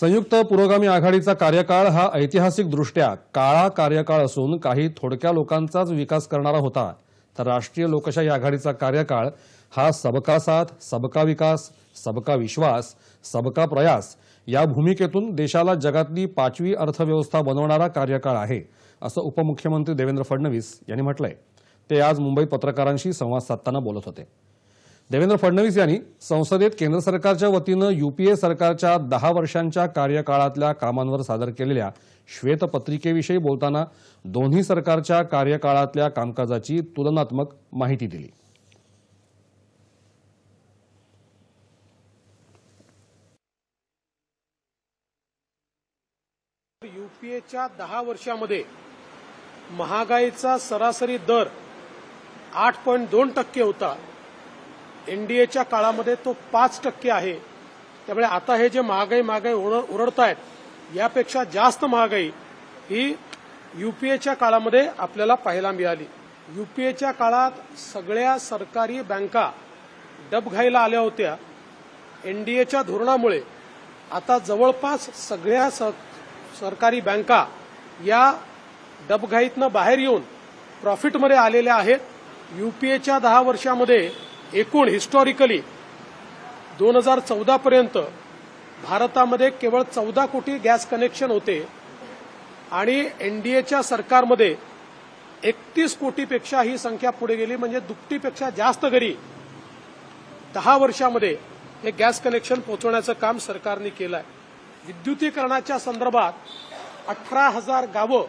संयुक्त पुरोगामी आघाडीचा कार्यकाळ हा ऐतिहासिकदृष्ट्या काळा कार्यकाळ असून काही थोडक्या लोकांचाच विकास करणारा होता. तर राष्ट्रीय लोकशाही आघाडीचा कार्यकाळ हा सबका साथ सबका विकास सबका विश्वास सबका प्रयास या भूमिकेतून देशाला जगातली पाचवी अर्थव्यवस्था बनवणारा कार्यकाळ आहे असं उपमुख्यमंत्री देवेंद्र फडणवीस यांनी म्हटलंय. ते आज मुंबईत पत्रकारांशी संवाद साधताना बोलत होते. देवेंद्र फडणवीस यांनी संसदेत केंद्र सरकारच्या वतीनं युपीए सरकारच्या दहा वर्षांच्या कार्यकाळातल्या कामांवर सादर केलेल्या श्वेतपत्रिकेविषयी बोलताना दोन्ही सरकारच्या कार्यकाळातल्या कामकाजाची तुलनात्मक माहिती दिली. युपीएच्या दहा वर्षामध्ये महागाईचा सरासरी दर आठ पॉईंट दोन टक्के होता. एनडीएच्या काळामध्ये तो पाच टक्के आहे. त्यामुळे आता हे जे महागाई महागाई ओरडत आहेत यापेक्षा जास्त महागाई ही युपीएच्या काळामध्ये आपल्याला पाहायला मिळाली. युपीएच्या काळात सगळ्या सरकारी बँका डबघाईला आल्या होत्या. एनडीएच्या धोरणामुळे आता जवळपास सगळ्या स- सरकारी बँका या डबघाईतनं बाहेर येऊन प्रॉफिटमध्ये आलेल्या आहेत. युपीएच्या दहा वर्षामध्ये एकूण हिस्टॉरिकली दोन हजार चौदापर्यंत भारतामध्ये केवळ चौदा कोटी गॅस कनेक्शन होते आणि एनडीएच्या सरकारमध्ये एकतीस कोटीपेक्षा ही संख्या पुढे गेली म्हणजे दुपटीपेक्षा जास्त घरी दहा वर्षामध्ये हे गॅस कनेक्शन पोहोचवण्याचं काम सरकारने केलं आहे विद्युतीकरणाच्या संदर्भात अठरा हजार गावं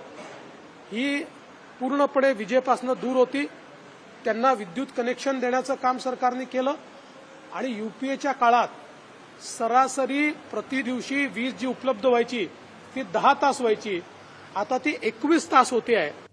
ही पूर्णपणे विजेपासून दूर होती. त्यांना विद्युत कनेक्शन देण्याचं काम सरकारने केलं. आणि युपीएच्या काळात सरासरी प्रतिदिवशी वीज जी उपलब्ध व्हायची ती दहा तास व्हायची. आता ती एकवीस तास होते आहे.